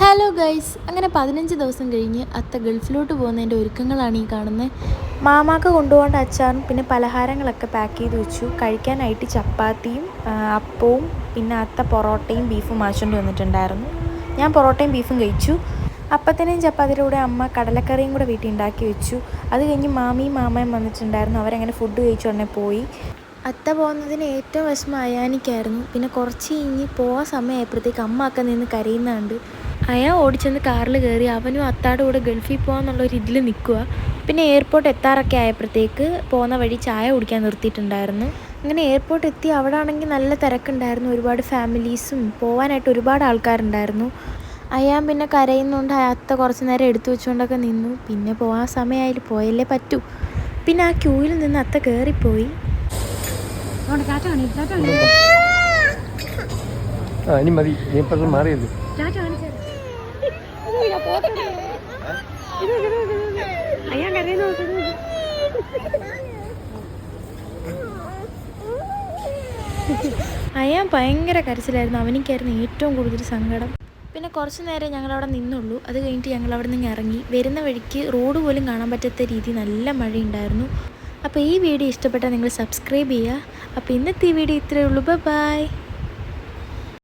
Hello guys അങ്ങനെ പതിനഞ്ച് ദിവസം കഴിഞ്ഞ് അത്ത ഗൾഫിലോട്ട് പോകുന്നതിന്റെ ഒരുക്കങ്ങളാണ് ഈ കാണുന്നത് മാമാക്ക് കൊണ്ടുപോകേണ്ട അച്ചാറും പിന്നെ പലഹാരങ്ങളൊക്കെ പാക്ക് ചെയ്ത് വെച്ചു. കഴിക്കാനായിട്ട് ചപ്പാത്തിയും അപ്പവും പിന്നെ അത്ത പൊറോട്ടയും ബീഫും വാങ്ങിച്ചുകൊണ്ട് വന്നിട്ടുണ്ടായിരുന്നു. ഞാൻ പൊറോട്ടയും ബീഫും കഴിച്ചു. അപ്പത്തിനെയും ചപ്പാത്തിയുടെ കൂടെ അമ്മ കടലക്കറിയും കൂടെ വീട്ടിൽ ഉണ്ടാക്കി വെച്ചു. അത് കഴിഞ്ഞ് മാമിയും മാമയും വന്നിട്ടുണ്ടായിരുന്നു. അവരങ്ങനെ ഫുഡ് കഴിച്ചു ഉടനെ പോയി. അത്ത പോകുന്നതിന് ഏറ്റവും വിഷമം അയാനിക്കായിരുന്നു. പിന്നെ കുറച്ച് കഴിഞ്ഞ് പോകാൻ സമയമായപ്പോഴത്തേക്ക് അമ്മ ഒക്കെ നിന്ന് കരയുന്നുണ്ട് അയാൻ ഓടിച്ചെന്ന് കാറിൽ കയറി അവനും അത്താടെ കൂടെ ഗൾഫിൽ പോകാന്നുള്ള ഒരു ഇതിൽ നിൽക്കുക പിന്നെ എയർപോർട്ട് എത്താറൊക്കെ ആയപ്പോഴത്തേക്ക് പോകുന്ന വഴി ചായ കുടിക്കാൻ നിർത്തിയിട്ടുണ്ടായിരുന്നു. അങ്ങനെ എയർപോർട്ട് എത്തി അവിടെ ആണെങ്കിൽ നല്ല തിരക്കുണ്ടായിരുന്നു. ഒരുപാട് ഫാമിലീസും പോകാനായിട്ട് ഒരുപാട് ആൾക്കാരുണ്ടായിരുന്നു. അയാൻ പിന്നെ കരയുന്നുണ്ട് അത്ത കുറച്ച് നേരം എടുത്തു വെച്ചുകൊണ്ടൊക്കെ നിന്നു. പിന്നെ പോകാൻ സമയമായാലും പോയല്ലേ പറ്റൂ. പിന്നെ ആ ക്യൂവിൽ നിന്ന് അത്ത കയറിപ്പോയി ആ ഇനി മതി. നീ ഇപ്പം മാറിയല്ലോ? അയ്യാ കരയിൽ നോക്കുന്നു അയാൻ ഭയങ്കര കരച്ചിലായിരുന്നു. അവനിക്കായിരുന്നു ഏറ്റവും കൂടുതൽ സങ്കടം. പിന്നെ കുറച്ച് നേരം ഞങ്ങൾ അവിടെ നിന്നുള്ളൂ. അത് കഴിഞ്ഞിട്ട് ഞങ്ങൾ അവിടെ നിന്ന് ഇറങ്ങി. വരുന്ന വഴിക്ക് റോഡ് പോലും കാണാൻ പറ്റാത്ത രീതി നല്ല മഴയുണ്ടായിരുന്നു. അപ്പോൾ ഈ വീഡിയോ ഇഷ്ടപ്പെട്ടാൽ നിങ്ങൾ സബ്സ്ക്രൈബ് ചെയ്യുക. അപ്പോൾ ഇന്നത്തെ ഈ വീഡിയോ ഇത്രയേ ഉള്ളൂ. ബൈ